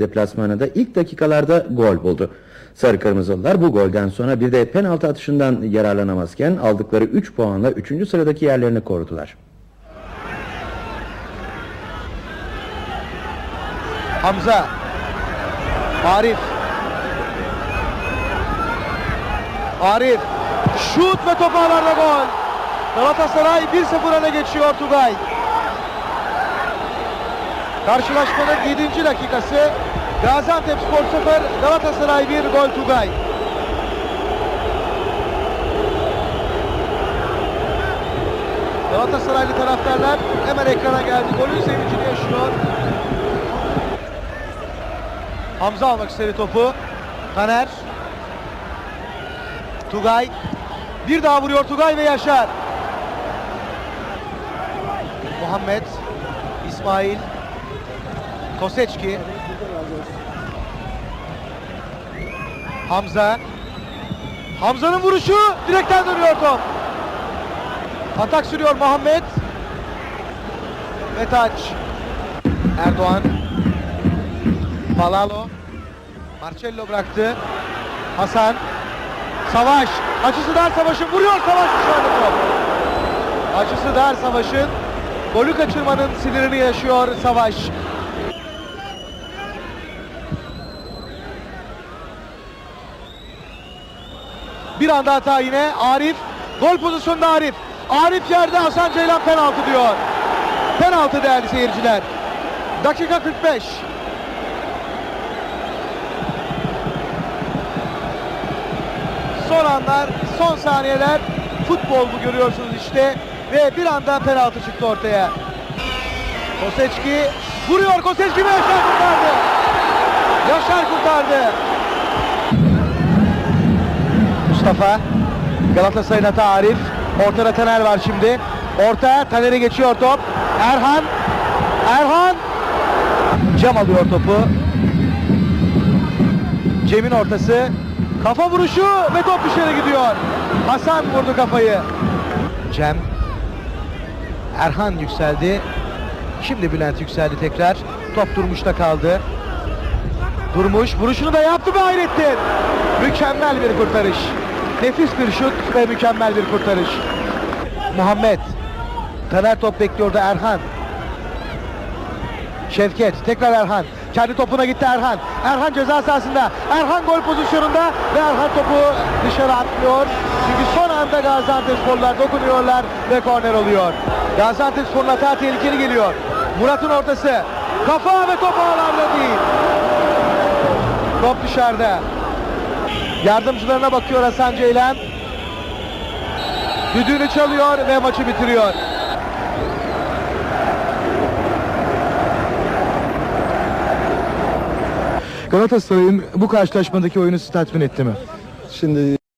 deplasmanında ilk dakikalarda gol buldu. Sarı Kırmızılılar bu golden sonra bir de penaltı atışından yararlanamazken aldıkları 3 puanla 3. sıradaki yerlerini korudular. Hamza. Arif. Arif. Şut ve top gol. Galatasaray 1-0 öne geçiyor Tugay. Karşılaşmanın 7. dakikası. Gaziantep Spor 0, Galatasaray 1, gol Tugay. Galatasaraylı taraftarlar hemen ekrana geldi. Golün sevincini yaşıyor. Hamza almak istedi topu. Taner. Tugay. Bir daha vuruyor Tugay ve Yaşar. Muhammed. İsmail. Koseçki. Hamza. Hamza'nın vuruşu direkten dönüyor top. Atak sürüyor Muhammed. Ve. Erdoğan. Balalo. Marcello bıraktı. Hasan. Savaş. Açısı dar savaşın. Vuruyor Savaş dışarıda top. Açısı dar savaşın. Golü kaçırmanın sinirini yaşıyor Savaş. Bir anda hata yine. Arif. Gol pozisyonunda Arif. Arif yerde Hasan Ceylan penaltı diyor. Penaltı değerli seyirciler. Dakika 45. Son anlar, son saniyeler futbol bu görüyorsunuz işte ve bir anda penaltı çıktı ortaya. Koseçki vuruyor Koseçki ve Yaşar kurtardı. Yaşar kurtardı. Mustafa Galatasaray'ın hata Arif. Ortada Taner var şimdi. Orta Taner'e geçiyor top. Erhan Erhan Cem alıyor topu. Cem'in ortası. Kafa vuruşu ve top dışarı gidiyor. Hasan vurdu kafayı. Cem. Erhan yükseldi. Şimdi Bülent yükseldi tekrar. Top Durmuş'ta kaldı. Durmuş vuruşunu da yaptı be Hayrettin. Mükemmel bir kurtarış. Nefis bir şut ve mükemmel bir kurtarış. Muhammed. Taner top bekliyordu Erhan. Şevket tekrar Erhan. Kendi topuna gitti Erhan. Erhan ceza sahasında. Erhan gol pozisyonunda ve Erhan topu dışarı atlıyor. Çünkü son anda Gaziantepsporlar dokunuyorlar ve korner oluyor. Gaziantepspor'un hata tehlikeli geliyor. Murat'ın ortası. Kafa ve top ağlarda değil. Top dışarıda. Yardımcılarına bakıyor Hasan Ceylan. Düdüğünü çalıyor ve maçı bitiriyor. Galatasaray'ın bu karşılaşmadaki oyunu sizi tatmin etti mi? Şimdi